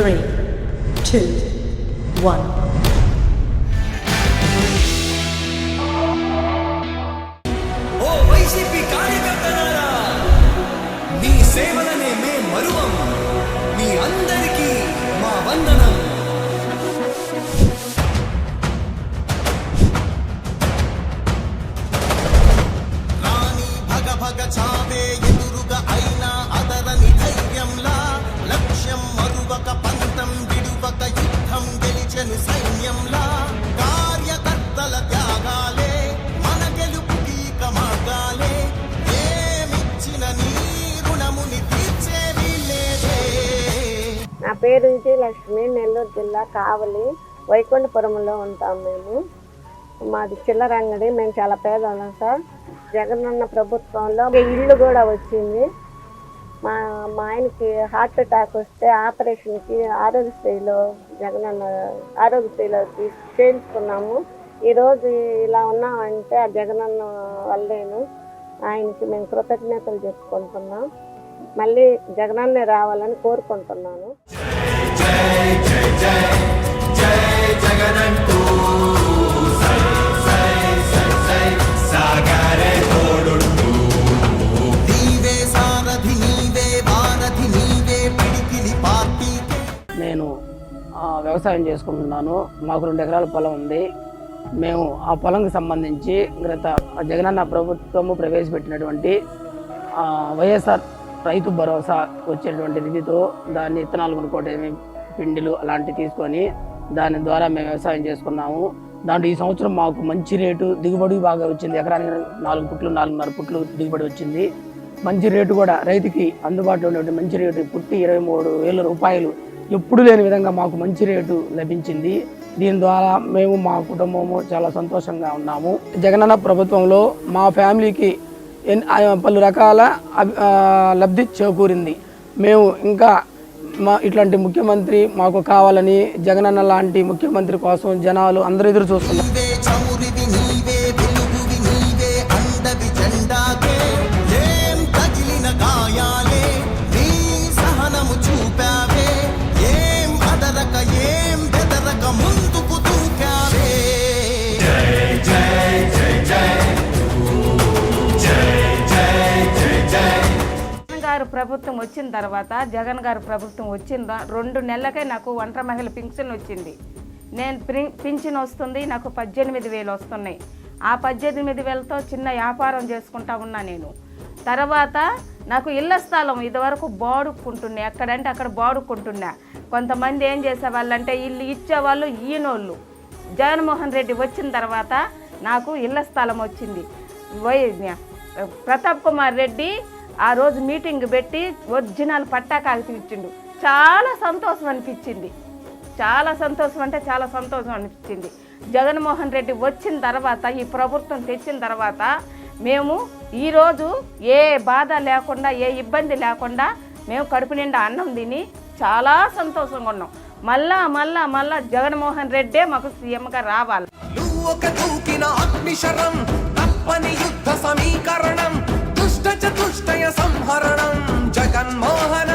three, two, one. YCP కార్యకర్తలారా మీ సేవలనే మే మరువం మీ అందరికీ మా వందనం నా పేరు విజయలక్ష్మి నెల్లూరు జిల్లా కావలి వైకుంఠపురంలో ఉంటాం మేము. మాది చిల్లర అంగడి మేము చాలా పేదవాళ్ళం సార్. జగనన్న ప్రభుత్వంలో ఇల్లు కూడా వచ్చింది. మా మా ఆయనకి హార్ట్ అటాక్ వస్తే ఆపరేషన్కి ఆరోగ్యశ్రీలో జగనన్న ఆరోగ్యశ్రీలో చేయించుకున్నాము. ఈరోజు ఇలా ఉన్నామంటే ఆ జగనన్న వల్లేను. ఆయనకి మేము కృతజ్ఞతలు చెప్పుకుంటున్నాం. మళ్ళీ జగనన్నే రావాలని కోరుకుంటున్నాను. నేను వ్యవసాయం చేసుకుంటున్నాను. మాకు రెండు ఎకరాల పొలం ఉంది. మేము ఆ పొలంకి సంబంధించి గత జగనన్న ప్రభుత్వము ప్రవేశపెట్టినటువంటి వైఎస్ఆర్ రైతు భరోసా వచ్చేటువంటి నిధితో దాన్ని ఇత్తనాలు కొనుక్కోవటం పిండిలు అలాంటివి తీసుకొని దాని ద్వారా మేము వ్యవసాయం చేసుకున్నాము. దాంట్లో ఈ సంవత్సరం మాకు మంచి రేటు దిగుబడి బాగా వచ్చింది. ఎకరానికి నాలుగు పుట్లు నాలుగున్నర పుట్లు దిగుబడి వచ్చింది. మంచి రేటు కూడా రైతుకి అందుబాటులో ఉన్నటువంటి మంచి రేటు పుట్టి ఇరవై మూడు వేల రూపాయలు ఎప్పుడు లేని విధంగా మాకు మంచి రేటు లభించింది. దీని ద్వారా మేము మా కుటుంబము చాలా సంతోషంగా ఉన్నాము. జగనన్న ప్రభుత్వంలో మా ఫ్యామిలీకి పలు రకాల లబ్ధి చేకూరింది. మేము ఇంకా మా ఇట్లాంటి ముఖ్యమంత్రి మాకు కావాలని జగనన్న లాంటి ముఖ్యమంత్రి కోసం జనాలు అందరూ ఎదురు చూస్తున్నారు. ప్రభుత్వం వచ్చిన తర్వాత జగన్ గారు ప్రభుత్వం వచ్చిన రెండు నెలలకే నాకు ఒంటరి మహిళ పింఛన్ వచ్చింది. నేను ప్రి- పింఛన్ వస్తుంది నాకు పద్దెనిమిది వేలు వస్తున్నాయి. ఆ పద్దెనిమిది వేలతో చిన్న వ్యాపారం చేసుకుంటా ఉన్నా నేను. తర్వాత నాకు ఇళ్ళ స్థలం ఇదివరకు బాడుకుంటున్నా ఎక్కడంటే అక్కడ బాడుక్కుంటున్నా. కొంతమంది ఏం చేసేవాళ్ళంటే ఇల్లు ఇచ్చేవాళ్ళు ఈయనోళ్ళు జగన్మోహన్ రెడ్డి వచ్చిన తర్వాత నాకు ఇళ్ళ స్థలం వచ్చింది. వై ప్రతాప్ కుమార్ రెడ్డి ఆ రోజు మీటింగ్ పెట్టి ఒరిజినల్ పట్టా కాగితం ఇచ్చిండు. చాలా సంతోషం అనిపించింది. చాలా సంతోషం అంటే చాలా సంతోషం అనిపించింది. జగన్మోహన్ రెడ్డి వచ్చిన తర్వాత ఈ ప్రభుత్వం తెచ్చిన తర్వాత మేము ఈరోజు ఏ బాధ లేకుండా ఏ ఇబ్బంది లేకుండా మేము కడుపు నిండా అన్నం తిని చాలా సంతోషంగా ఉన్నాం. మళ్ళా మళ్ళా మళ్ళా జగన్మోహన్ రెడ్డే మాకు సీఎంగా రావాలి. నువ్వు ఒక దూకిన అగ్నిశరం తప్పని యుద్ధ సమీకరణం. దుష్ట చతుష్టయ సంహరణం జగన్మోహన.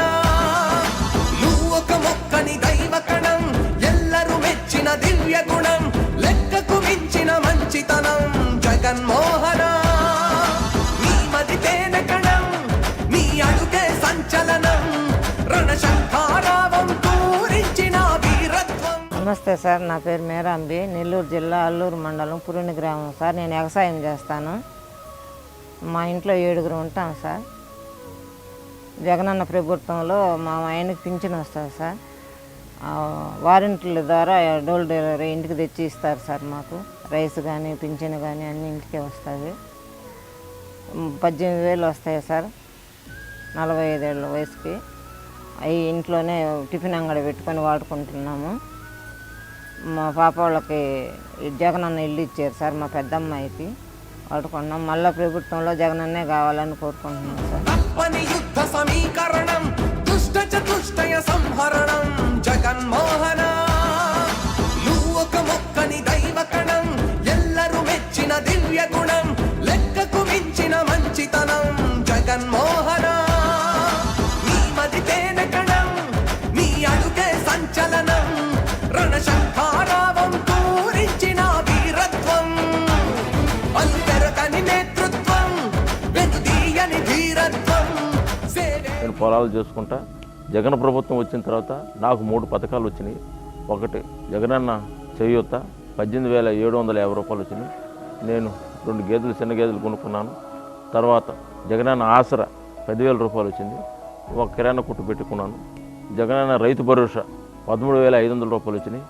నువ్వు ఒక మొక్కని దైవకణం ఎల్లరూ మెచ్చిన దివ్య గుణం లెక్కకు మించిన మంచితనం జగన్మోహన. నీ మది తేన కణం నీ అడుగే సంచలనం రణశంఖారావం పూరించిన వీరత్వం. నమస్తే సార్ నా పేరు మేరాంబి నెల్లూరు జిల్లా అల్లూరు మండలం పురుని గ్రామం సార్. నేను వ్యవసాయం చేస్తాను. మా ఇంట్లో ఏడుగురు ఉంటాం సార్. జగనన్న ప్రభుత్వంలో మా ఆయనకి పింఛన్ వస్తుంది సార్. ఆ, వారంటీల ద్వారా డోర్ డెలివరీ ఇంటికి తెచ్చి ఇస్తారు సార్ మాకు. రైస్ కానీ పింఛన్ కానీ అన్నీ ఇంటికే వస్తుంది పద్దెనిమిది వేలు వస్తాయి సార్ నలభై ఐదేళ్ళ వయసుకి. అవి ఇంట్లోనే టిఫిన్ అంగడి పెట్టుకొని వాడుకుంటున్నాము. మా పాప వాళ్ళకి జగనన్న ఇల్లు ఇచ్చారు సార్ మా పెద్దమ్మాయికి. వాడుకున్నాం మళ్ళీ ప్రభుత్వంలో జగనన్నే కావాలని కోరుకుంటున్నాం సార్. యుద్ధ సమీకరణం దుష్ట చతుష్టయ సంహరణం పొలాలు చేసుకుంటా. జగన్ ప్రభుత్వం వచ్చిన తర్వాత నాకు మూడు పథకాలు వచ్చినాయి. ఒకటి జగనన్న చేయూత. పద్దెనిమిది వేల ఏడు వందల యాభై రూపాయలు వచ్చినాయి. నేను రెండు గేదెలు చిన్న గేదెలు కొనుక్కున్నాను. తర్వాత జగనన్న ఆసరా పదివేల రూపాయలు వచ్చింది. ఒక కిరాణా కొట్టు పెట్టుకున్నాను. జగనన్న రైతు భరోసా పదమూడు వేల ఐదు వందల రూపాయలు వచ్చినాయి.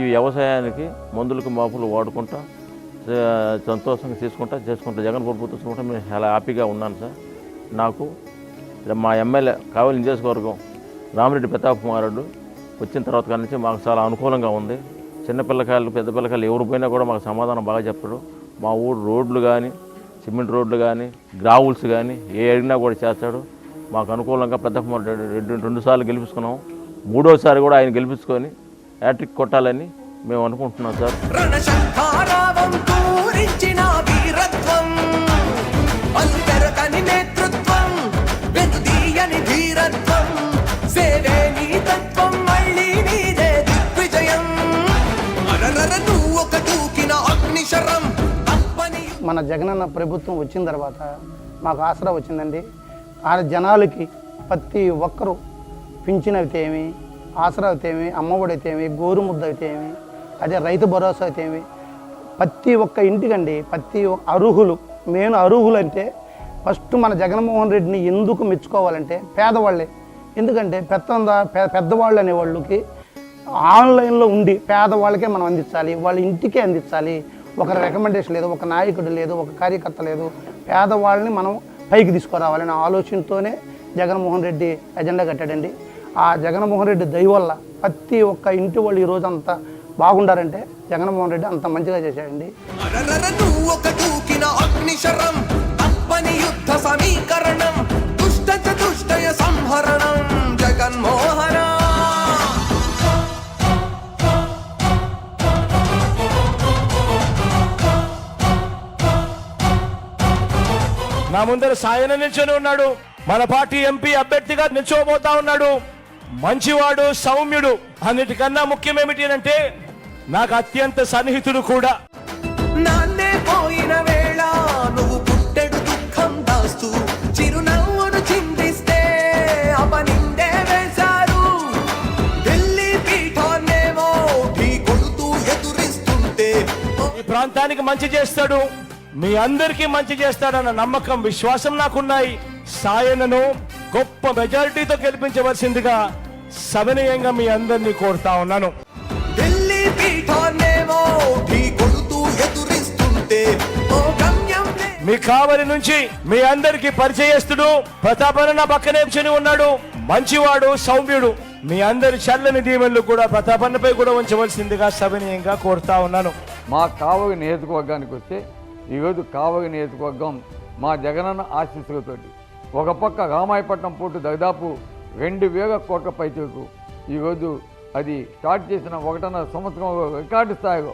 ఈ వ్యవసాయానికి మందులకు మాపులు వాడుకుంటా సంతోషంగా తీసుకుంటా చేసుకుంటా జగన్ ప్రభుత్వం చూసుకుంటా నేను చాలా హ్యాపీగా ఉన్నాను సార్. నాకు మా ఎమ్మెల్యే కావలి నియోజకవర్గం రామిరెడ్డి ప్రతాప్ కుమారుడు వచ్చిన తర్వాత కాడి నుంచి మాకు చాలా అనుకూలంగా ఉంది. చిన్న పిల్లకాయలు పెద్ద పిల్లకాయలు ఎవరు పోయినా కూడా మాకు సమాధానం బాగా చెప్పడు. మా ఊరు రోడ్లు కానీ సిమెంట్ రోడ్లు కానీ గ్రావుల్స్ కానీ ఏ అడిగినా కూడా చేస్తాడు. మాకు అనుకూలంగా ప్రతాప్ కుమార్ రెడ్డి రెండు రెండు సార్లు గెలిపించుకున్నాం. మూడోసారి కూడా ఆయన గెలిపించుకొని హ్యాట్రిక్ కొట్టాలని మేము అనుకుంటున్నాం సార్. మన జగనన్న ప్రభుత్వం వచ్చిన తర్వాత మాకు ఆసరా వచ్చిందండి. ఆ జనాలకి ప్రతి ఒక్కరూ పింఛన్ అయితేమి ఆసరా అయితే ఏమి అమ్మఒడి అయితే గోరుముద్ద అయితే ఏమి అదే రైతు భరోసా అయితేమి ప్రతి ఒక్క ఇంటికండి ప్రతి అర్హులు మెయిన్ అర్హులు అంటే ఫస్ట్ మన జగన్మోహన్ రెడ్డిని ఎందుకు మెచ్చుకోవాలంటే పేదవాళ్ళే. ఎందుకంటే పెద్ద పెద్దవాళ్ళు అనే వాళ్ళకి ఆన్లైన్లో ఉండి పేదవాళ్ళకే మనం అందించాలి వాళ్ళ ఇంటికే అందించాలి ఒక రికమెండేషన్ లేదు ఒక నాయకుడు లేదు ఒక కార్యకర్త లేదు. పేదవాళ్ళని మనం పైకి తీసుకురావాలనే ఆలోచనతోనే జగన్మోహన్ రెడ్డి ఎజెండా కట్టాడండి. ఆ జగన్మోహన్ రెడ్డి దయ వల్ల ప్రతి ఒక్క ఇంటి వాళ్ళు ఈరోజు అంతా బాగుండారంటే జగన్మోహన్ రెడ్డి అంత మంచిగా చేశాడండి. ముందర సాయన నిల్చొని ఉన్నాడు. మన పార్టీ ఎంపీ అభ్యర్థిగా నిల్చోబోతా ఉన్నాడు. మంచివాడు సౌమ్యుడు అన్నిటికన్నా ముఖ్యమేమిటి అంటే నాకు అత్యంత సన్నిహితుడు కూడా. నాన్నే పోయిన వేళ నువ్వు పుట్టెడు దుఃఖం దాస్తూ చిరునవ్వును చిందిస్తే అపనిందే వేశారు. ఢిల్లీ పీఠాన్నేమో ఢీ కొడుతూ ఎదురిస్తుంటే ఈ ప్రాంతానికి మంచి చేస్తాడు. మీ అందరికీ మంచి చేస్తాడన్న నమ్మకం విశ్వాసం నాకున్నాయి. సాయనను గొప్ప మెజారిటీతో గెలిపించవలసిందిగా సవినయంగా మీ అందరినీ కోరుతా ఉన్నాను. ఢిల్లీ మీ కావలి నుంచి మీ అందరికి పరిచయస్తుడు ప్రతాపన్న నా పక్కనే కూర్చొని ఉన్నాడు. మంచివాడు సౌమ్యుడు. మీ అందరి చల్లని దీవెనలు కూడా ప్రతాపన్నపై కూడా ఉంచవలసిందిగా సవినయంగా కోరుతా ఉన్నాను. మా కావగి నియోజకవర్గానికి వస్తే ఈరోజు కావగి నియోజకవర్గం మా జగనన్న ఆశీస్సులతోటి. ఒక పక్క రామాయపట్నం పోర్టు దాదాపు రెండు వేల కోట్ల పైచకు ఈరోజు అది స్టార్ట్ చేసిన ఒకటన్నర సంవత్సరంలో రికార్డు స్థాయిలో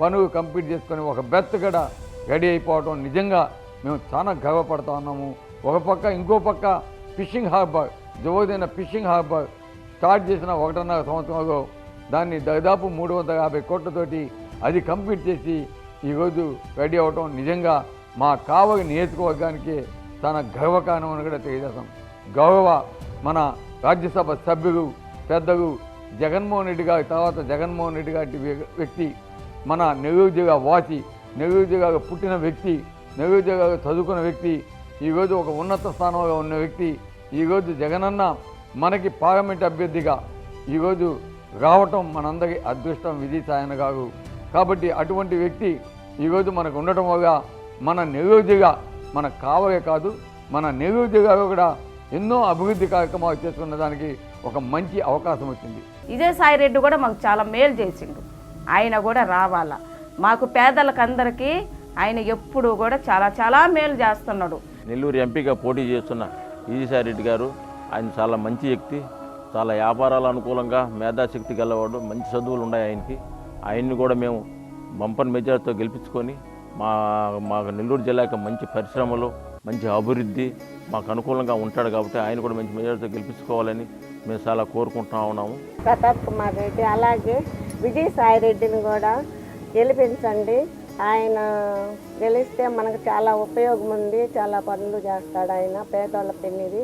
పనులు కంప్లీట్ చేసుకొని ఒక బెత్త కూడా రెడీ అయిపోవడం నిజంగా మేము చాలా గర్వపడతా ఉన్నాము. ఒక పక్క ఇంకో పక్క ఫిషింగ్ హార్బర్ జోదైన ఫిషింగ్ హార్బర్ స్టార్ట్ చేసిన ఒకటన్నర సంవత్సరంలో దాన్ని దాదాపు మూడు వందల యాభై కోట్లతోటి అది కంప్లీట్ చేసి ఈరోజు రెడీ అవటం నిజంగా మా కావగ నియోజకవర్గానికి తన గర్వకారణం అని కూడా తెలియజేస్తాం. గౌరవ మన రాజ్యసభ సభ్యులు పెద్దలు జగన్మోహన్ రెడ్డి గారి తర్వాత జగన్మోహన్ రెడ్డి గారి వ్యక్తి మన నెల్లూరు జిల్లా వాసి నెల్లూరు జిల్లాలో పుట్టిన వ్యక్తి నెల్లూరు జిల్లాలో చదువుకున్న వ్యక్తి ఈరోజు ఒక ఉన్నత స్థానంలో ఉన్న వ్యక్తి ఈరోజు జగనన్న మనకి పార్లమెంట్ అభ్యర్థిగా ఈరోజు రావటం మనందరి అదృష్టం విధి సాయన గారు కాబట్టి అటువంటి వ్యక్తి ఈరోజు మనకు ఉండటం వల్ల మన జిల్లా మన కావలే కాదు మన జిల్లాలో కూడా ఎన్నో అభివృద్ధి కార్యక్రమాలు చేసుకున్న దానికి ఒక మంచి అవకాశం వచ్చింది. ఇదే సాయిరెడ్డి కూడా మాకు చాలా మేలు చేసిండు. ఆయన కూడా రావాలా. మాకు పేదలకందరికీ ఆయన ఎప్పుడు కూడా చాలా చాలా మేలు చేస్తున్నాడు. నెల్లూరు ఎంపీగా పోటీ చేస్తున్న ఈజీసాయి రెడ్డి గారు ఆయన చాలా మంచి వ్యక్తి చాలా వ్యాపారాల అనుకూలంగా మేధాశక్తి గలవాడు మంచి చదువులు ఉన్నాయి ఆయనకి. ఆయన్ని కూడా మేము బంపన్ మెజార్టీతో గెలిపించుకొని మా మాకు నెల్లూరు జిల్లాకి మంచి పరిశ్రమలు మంచి అభివృద్ధి మాకు అనుకూలంగా ఉంటాడు కాబట్టి ఆయన కూడా మంచి మెజార్టీతో గెలిపించుకోవాలని మేము చాలా కోరుకుంటా ఉన్నాము. ప్రతాప్ కుమార్ రెడ్డి అలాగే విజయసాయి రెడ్డిని కూడా గెలిపించండి. ఆయన గెలిస్తే మనకు చాలా ఉపయోగం ఉంది చాలా పనులు చేస్తాడు ఆయన పేదోళ్ళ పెన్నిది.